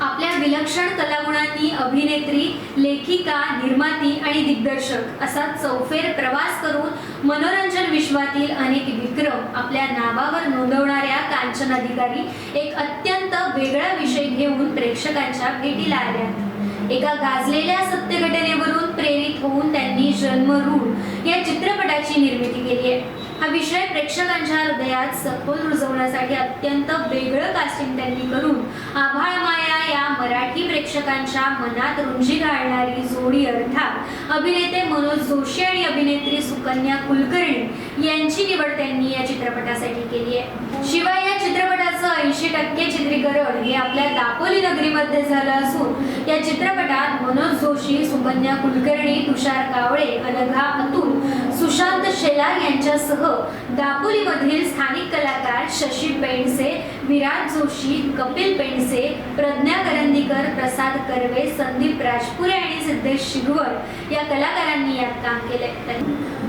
आपल्या विलक्षण कलागुणांनी अभिनेत्री लेखिका निर्माती आणि दिग्दर्शक असा चौफेर प्रवास करून मनोरंजन विश्वातील अनेक विक्रम आपल्या नावावर नोंदवणाऱ्या कांचन अधिकारी एक अत्यंत वेगळा विषय घेऊन प्रेक्षकांच्या भेटीला आल्या एका गाजलेल्या सत्यघटनेवरून प्रेरित होऊन त्यांनी जन्मरूढ या चित्रपटाची निर्मिती केली आहे. हा विषय प्रेक्षकांच्या हृदयात सखोल रुजवण्यासाठी अत्यंत वेगळं कास्टिंग त्यांनी करून आभाळ माया या मराठी प्रेक्षकांच्या मनात रुंजी घालणारी जोडी अर्थात अभिनेते मनोज जोशी आणि अभिनेत्री सुकन्या कुलकर्णी यांची निवड त्यांनी या चित्रपटासाठी केली आहे. शिवाय या चित्रपटाचं ऐंशी टक्के चित्रीकरण हे आपल्या दापोली नगरीमध्ये झालं असून या चित्रपटात मनोज जोशी सुकन्या कुलकर्णी तुषार कावळे अनघा अतुल सुशांत शेलार यांच्यासह दापोलीमधील स्थानिक कलाकार शशी पेंडसे विराज जोशी कपिल पेंडसे प्रज्ञा करंदीकर प्रसाद कर्वे संदीप राजपुरे सिद्धेश शिरवळ या कलाकारांनी यात काम केले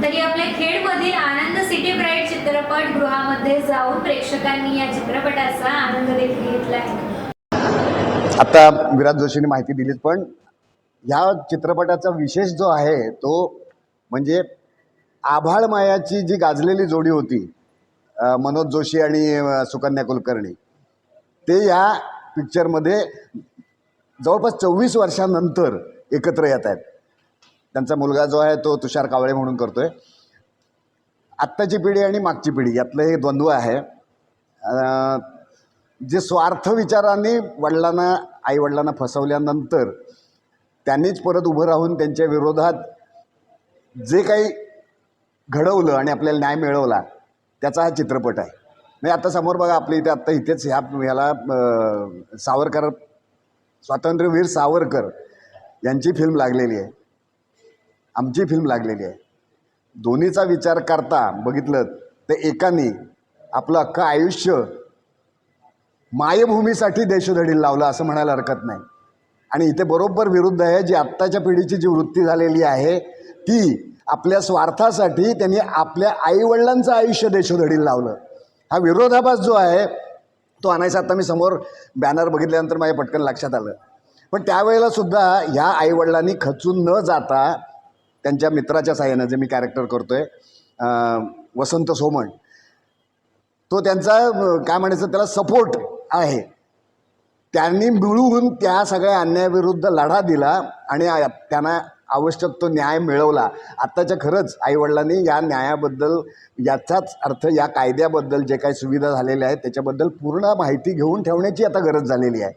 तरी आपल्या खेडमधील आनंद सिटी ब्राईट चित्रपट गृहामध्ये जाऊन प्रेक्षकांनी या चित्रपटाचा आनंद देखील घेतला आहे आता विराट जोशीने माहिती दिलीच पण ह्या चित्रपटाचा विशेष जो आहे तो म्हणजे आभाळ मायाची जी गाजलेली जोडी होती मनोज जोशी आणि सुकन्या कुलकर्णी ते या पिक्चरमध्ये जवळपास चोवीस वर्षानंतर एकत्र येत आहेत. त्यांचा मुलगा जो आहे तो तुषार कावळे म्हणून करतोय. आत्ताची पिढी आणि मागची पिढी यातलं हे द्वंद्व आहे. जे स्वार्थ विचाराने वडिलांना आईवडिलांना फसवल्यानंतर त्यांनीच परत उभं राहून त्यांच्या विरोधात जे काही घडवलं आणि आपल्याला न्याय मिळवला त्याचा हा चित्रपट आहे. म्हणजे आता समोर बघा आपल्या इथे आत्ता इथेच ह्या ह्याला सावरकर स्वातंत्र्यवीर सावरकर यांची फिल्म लागलेली आहे. आमची फिल्म लागलेली आहे. दोन्हीचा विचार करता बघितलं तर एकाने आपलं अख्खं आयुष्य मायभूमीसाठी देशोधडीला लावलं असं म्हणायला हरकत नाही. आणि इथे बरोबर विरुद्ध आहे जी आत्ताच्या पिढीची जी वृत्ती झालेली आहे ती आपल्या स्वार्थासाठी त्यांनी आपल्या आईवडिलांचं आयुष्य देशोधडीला लावलं. हा विरोधाभास जो आहे तो आणायचा आता मी समोर बॅनर बघितल्यानंतर माझ्या पटकन लक्षात आलं. पण त्यावेळेला सुद्धा ह्या आईवडिलांनी खचून न जाता त्यांच्या मित्राच्या साह्यानं जे मी कॅरेक्टर करतो आहे वसंत सोमण तो त्यांचा काय म्हणायचं त्याला सपोर्ट आहे. त्यांनी मिळून त्या सगळ्या अन्यायाविरुद्ध लढा दिला आणि त्यांना आवश्यक तो न्याय मिळवला. आत्ताच्या खरंच आईवडिलांनी या न्यायाबद्दल याचाच अर्थ या कायद्याबद्दल जे काही सुविधा झालेल्या आहेत त्याच्याबद्दल पूर्ण माहिती घेऊन ठेवण्याची आता गरज झालेली आहे.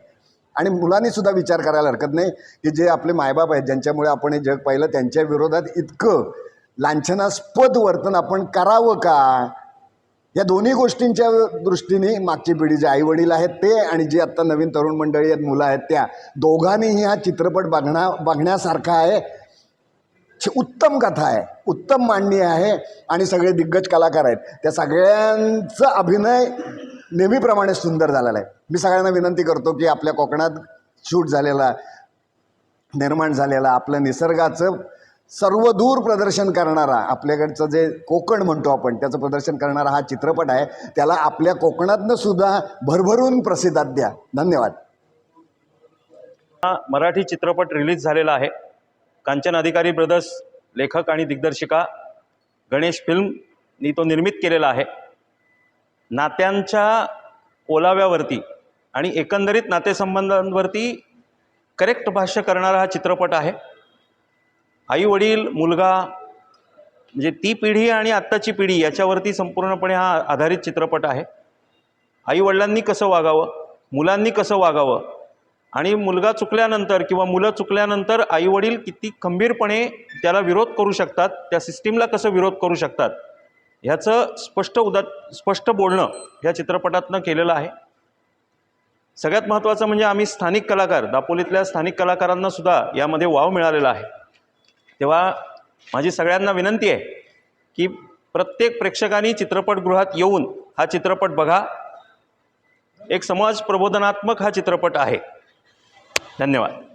आणि मुलांनी सुद्धा विचार करायला हरकत नाही की जे आपले मायबाप आहेत ज्यांच्यामुळे आपण हे जग पाहिलं त्यांच्या विरोधात इतकं लांछनास्पद वर्तन आपण करावं का? या दोन्ही गोष्टींच्या दृष्टीने मागची पिढी जे आई वडील आहेत ते आणि जे आत्ता नवीन तरुण मंडळी आहेत मुलं आहेत त्या दोघांनीही हा चित्रपट बघण्या बघण्यासारखा आहे. उत्तम कथा आहे उत्तम मांडणी आहे आणि सगळे दिग्गज कलाकार आहेत. त्या सगळ्यांचं अभिनय नेहमीप्रमाणे सुंदर झालेला आहे. मी सगळ्यांना विनंती करतो की आपल्या कोकणात शूट झालेला निर्माण झालेला आपलं निसर्गाचं सर्वदूर प्रदर्शन करणारा आपल्याकडचं जे कोकण म्हणतो आपण त्याचं प्रदर्शन करणारा हा चित्रपट आहे. त्याला आपल्या कोकणातनं सुद्धा भरभरून प्रसिद्धात द्या. धन्यवाद. हा मराठी चित्रपट रिलीज झालेला आहे. कांचन अधिकारी ब्रदर्स लेखक आणि दिग्दर्शिका गणेश फिल्मनी तो निर्मित केलेला आहे. नात्यांच्या ओलाव्यावरती आणि एकंदरीत नातेसंबंधांवरती करेक्ट भाष्य करणारा हा चित्रपट आहे. आई वडील मुलगा म्हणजे ती पिढी आणि आत्ताची पिढी याच्यावरती संपूर्णपणे हा आधारित चित्रपट आहे. आई वडिलांनी कसं वागावं मुलांनी कसं वागावं आणि मुलगा चुकल्यानंतर किंवा मुलं चुकल्यानंतर आईवडील किती खंबीरपणे त्याला विरोध करू शकतात त्या सिस्टीमला कसं विरोध करू शकतात ह्याचं स्पष्ट उदा स्पष्ट बोलणं ह्या चित्रपटातनं केलेलं आहे. सगळ्यात महत्त्वाचं म्हणजे आम्ही स्थानिक कलाकार दापोलीतल्या स्थानिक कलाकारांना सुद्धा यामध्ये वाव मिळालेला आहे. तेव्हा माझी सगळ्यांना विनंती आहे की प्रत्येक प्रेक्षकांनी चित्रपटगृहात येऊन हा चित्रपट बघा. एक समाज प्रबोधनात्मक हा चित्रपट आहे. धन्यवाद.